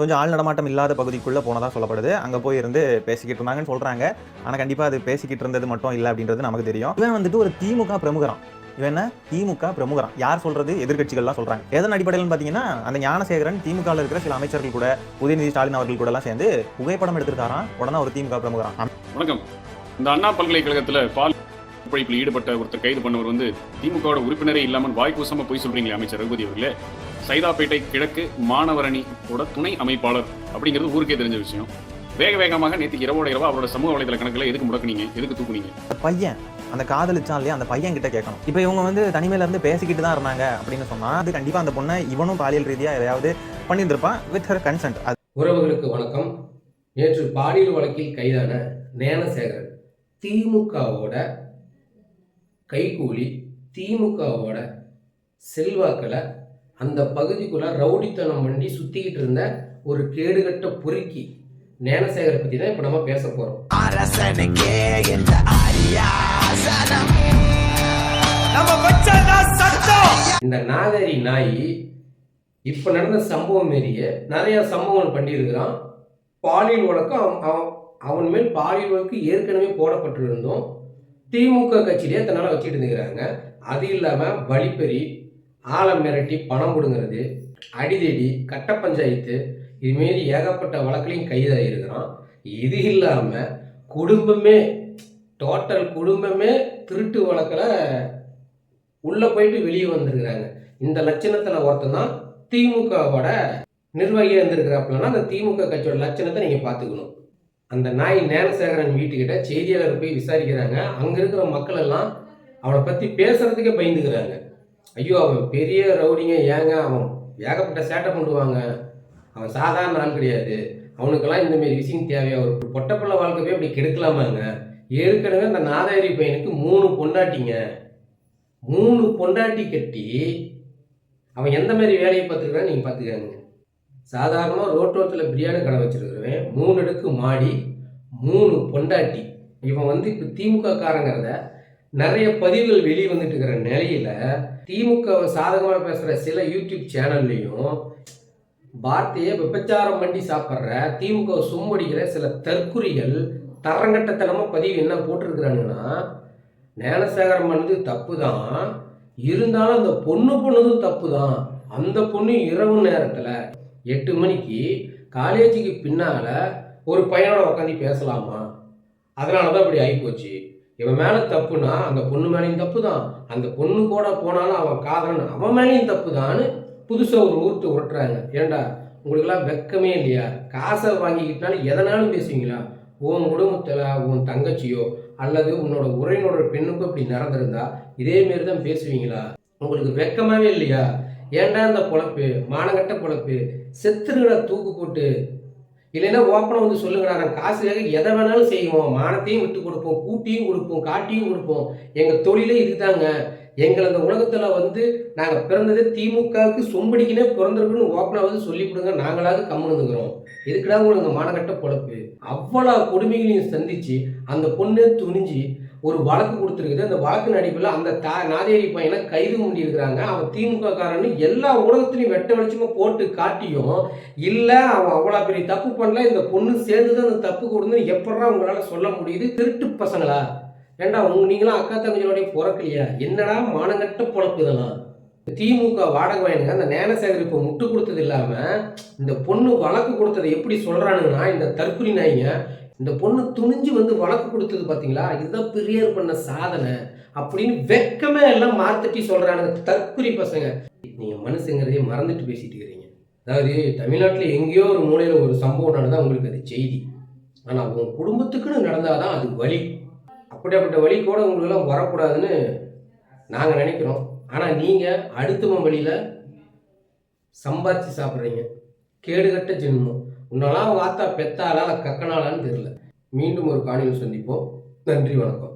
கொஞ்சம் ஆள் நடமாட்டம் இல்லாத பகுதிக்குள்ளே போனதாக சொல்லப்படுது. அங்கே போய் இருந்து பேசிக்கிட்டு இருந்தாங்கன்னு சொல்கிறாங்க ஆனால் கண்டிப்பாக அது பேசிக்கிட்டு இருந்தது மட்டும் இல்லை அப்படின்றது நமக்கு தெரியும். இவன் வந்துட்டு ஒரு திமுக பிரமுகரம். இவன் என்ன? திமுக பிரமுகரான் யார் சொல்றது? எதிர்கட்சிகள்லாம் சொல்றாங்க. எதன் அடிப்படையில் பார்த்தீங்கன்னா அந்த ஞானசேகரன் திமுகவில் இருக்கிற சில அமைச்சர்கள் கூட உதயநிதி ஸ்டாலின் அவர்கள் கூட எல்லாம் சேர்ந்து புகைப்படம் எடுத்திருக்காராம். உடனே ஒரு திமுக பிரமுகரம். வணக்கம். இந்த அண்ணா பல்கலைக்கழகத்துல பால் ஒப்படைப்பில் ஈடுபட்ட ஒருத்தர் கைது பண்ணவர் வந்து திமுகவோட உறுப்பினரே இல்லாமல் வாய்ப்பு சம போய் சொல்றீங்களே அமைச்சர் ரகுபதி அவர்களே. சைதாப்பேட்டை கிழக்கு மாணவரணியோட துணை அமைப்பாளர் அப்படிங்கிறது ஊருக்கே தெரிஞ்ச விஷயம். வேக வேகமாக நேற்று இரவோட இரவா அவரோட சமூக வலைதள கணக்குல எதுக்கு முடக்குனீங்க எதுக்கு தூக்குனீங்க? அந்த பையன் அந்த காதலிச்சான் இல்லையா அந்த பையன் கிட்ட கேட்கணும். இப்போ இவங்க வந்து தனிமையில இருந்து பேசிக்கிட்டு தான் இருந்தாங்க அப்படின்னு சொன்னா அது கண்டிப்பா அந்த பொண்ணை இவனும் பாலியல் ரீதியா எதையாவது பண்ணியிருந்திருப்பான் வித் ஹர் கன்சென்ட் உறவுகளுக்கு வணக்கம். நேற்று பாலியல் வழக்கில் கைதான ஞானசேகரன் திமுகவோட கைகூலி திமுகவோட செல்வாக்களை அந்த பகுதிக்குள்ள ரவுடித்தனம் பண்ணி சுத்திக்கிட்டு இருந்த ஒரு கேடுகட்ட பொறுக்கி ஞானசேகரை பத்தி தான் இப்போ நம்ம பேச போறோம். அரசனுக்கே இந்த நாகரி நாய் இப்போ நடந்த சம்பவம் மாரியே நிறைய சம்பவங்கள் பண்ணியிருக்கிறான். பாலியல் வழக்கம் அவன் அவன் அவன் மேல் பாலியல் வழக்கு ஏற்கனவே போடப்பட்டிருந்தோம். திமுக கட்சியிலே தன்னால் வச்சுட்டு இருந்துக்கிறாங்க அது இல்லாமல் வழிப்பறி ஆழம் மிரட்டி பணம் கொடுங்கிறது. அடிதடி கட்ட பஞ்சாயத்து இதுமாரி ஏகப்பட்ட வழக்குலையும் கைதாகிருக்கிறான் இது இல்லாமல் குடும்பமே டோட்டல் குடும்பமே திருட்டு வழக்கில் உள்ளே போயிட்டு வெளியே வந்திருக்கிறாங்க. இந்த லட்சணத்தில் ஒருத்தன் தான் திமுகவோட நிர்வாகியாக இருந்திருக்கிறாப்புலன்னா அந்த திமுக கட்சியோட லட்சணத்தை நீங்கள் பார்த்துக்கணும். அந்த நாய் ஞானசேகரன் வீட்டுக்கிட்ட செய்தியாளர் போய் விசாரிக்கிறாங்க. அங்கே இருக்கிற மக்கள் எல்லாம் அவனை பற்றி பேசுகிறதுக்கே பயந்துக்கிறாங்க. ஐயோ அவன் பெரிய ரவுடிங்க ஏங்க? அவன் ஏகப்பட்ட சேட்டை பண்ணுவாங்க. அவன் சாதாரண ஆள் கிடையாது. அவனுக்கெல்லாம் இந்தமாரி விஷயம் தேவையா? ஒரு பொட்டப்பிள்ளை வாழ்க்கையே அப்படி கெடுக்கலாமாங்க? ஏற்கனவே அந்த நாதாரி பையனுக்கு மூணு பொண்டாட்டிங்க. மூணு பொண்டாட்டி கட்டி அவன் எந்த மாதிரி வேலையை பார்த்துக்கிறான்னு நீங்கள் பார்த்துக்காங்க சாதாரணமாக ரோட்டோரத்தில் பிரியாணி கடை வச்சிருக்கிறவன் மூணு அடுக்கு மாடி மூணு பொண்டாட்டி. இவன் வந்து இப்போ திமுக காரங்கிறத நிறைய பதிவுகள் வெளியே வந்துட்டு இருக்கிற நிலையில திமுக சாதகமாக பேசுகிற சில யூடியூப் சேனல்லையும் வார்த்தையை விபச்சாரம் பண்ணி சாப்பிட்ற திமுக சும்மடிக்கிற சில தற்குறிகள் தரங்கட்டத்தனமாக பதிவு என்ன போட்டிருக்கிறானுங்கன்னா ஞானசேகரம் பண்ணது தப்பு தான் இருந்தாலும் அந்த பொண்ணு பண்ணதும் தப்பு தான் அந்த பொண்ணு இரவு நேரத்தில் எட்டு மணிக்கு காலேஜுக்கு பின்னால் ஒரு பையனோட உட்காந்து பேசலாமா? அதனால தான் இப்படி ஆகிப்போச்சு இவன் மேலே தப்புனா அந்த பொண்ணு மேலேயும் தப்பு தான் அந்த பொண்ணு கூட போனாலும் அவன் காதலன் அவன் மேலேயும் தப்பு தான்னு புதுசாக ஒரு ஊர்த்து உருட்டுறாங்க. ஏண்டா உங்களுக்கெல்லாம் வெக்கமே இல்லையா? காசை வாங்கிக்கிட்டாலும் எதனாலும் பேசுவீங்களா? உன் குடும்பத்தில் உன் தங்கச்சியோ அல்லது உன்னோட உரையினோட பெண்ணுக்கும் இப்படி நடந்திருந்தா இதே மாரி தான் பேசுவீங்களா? உங்களுக்கு வெக்கமாகவே இல்லையா? ஏண்டா இந்த பொழப்பு? மானங்கட்ட பொழப்பு. செத்துருங்கடா தூக்கு போட்டு இல்லைன்னா ஓப்பனாக வந்து சொல்லுங்கடா நாங்கள் காசுக்காக எதை வேணாலும் செய்வோம். மானத்தையும் விட்டு கொடுப்போம் கூட்டியும் கொடுப்போம் காட்டியும் கொடுப்போம். எங்கள் தொழிலே இதுதாங்க. எங்களை அந்த உலகத்தில் வந்து நாங்கள் பிறந்ததே திமுகவுக்கு சொம்படிக்கினே பிறந்திருக்குன்னு ஓப்பனாக வந்து சொல்லிவிடுங்க நாங்களாவது கம்முன்னு இருந்துக்கிறோம். எதுக்குடா உங்களுக்கு இந்த மானகட்ட பொழப்பு. அவ்வளோ கொடுமைகளையும் சந்தித்து அந்த பொண்ணு துணிஞ்சு ஒரு வழக்கு கொடுத்துருக்குது. அந்த வழக்கு நடிப்பில் அந்த தா நாதேரி பையனை கைது பண்ணியிருக்கிறாங்க அவன் திமுக காரன்னு எல்லா உலகத்துலையும் வெட்ட வெளிச்சமாக போட்டு காட்டியும் இல்லை அவன் அவ்வளோ பெரிய தப்பு பண்ணல இந்த பொண்ணு சேர்ந்து தான் அந்த தப்பு கொடுன்னு எப்படா உங்களால் சொல்ல முடியுது? திருட்டு பசங்களா? ஏண்டா உங்க நீங்களாம் அக்கா தங்கச்சியோடைய பிறக்கலையா? என்னடா மானங்கட்ட பொழப்பு இதெல்லாம்? திமுக வாடகை வாங்கினுங்க அந்த ஞானசேகர் இப்போ முட்டு கொடுத்தது இல்லாமல் இந்த பொண்ணு வழக்கு கொடுத்ததை எப்படி சொல்கிறானுங்கன்னா இந்த தற்கொலை நாய்ங்க இந்த பொண்ணு துணிஞ்சு வந்து வழக்கு கொடுத்தது பார்த்தீங்களா இதுதான் பெரியார் பண்ண சாதனை அப்படின்னு வெக்கமே எல்லாம் மாத்தட்டி சொல்கிறானுங்க தற்குறி பசங்க. நீங்கள் மனசுங்கிறதே மறந்துட்டு பேசிட்டு இருக்கிறீங்க. அதாவது தமிழ்நாட்டில் எங்கேயோ ஒரு மூலையில் ஒரு சம்பவம் நடந்தால் உங்களுக்கு அது செய்தி. ஆனால் உங்கள் குடும்பத்துக்குன்னு நடந்தால் தான் அது வழி. அப்படியாப்பட்ட வழி கூட உங்களுக்கெல்லாம் வரக்கூடாதுன்னு நாங்கள் நினைக்கிறோம். ஆனால் நீங்கள் அடுத்தவன் வழியில் சம்பாதிச்சு சாப்பிட்றீங்க. கேடுகட்ட ஜென்மம். உன்னெல்லாம் அவங்க ஆத்தா பெத்தாளா கக்கனாலான்னு தெரியல. மீண்டும் ஒரு காணியில் சந்திப்போம். நன்றி வணக்கம்.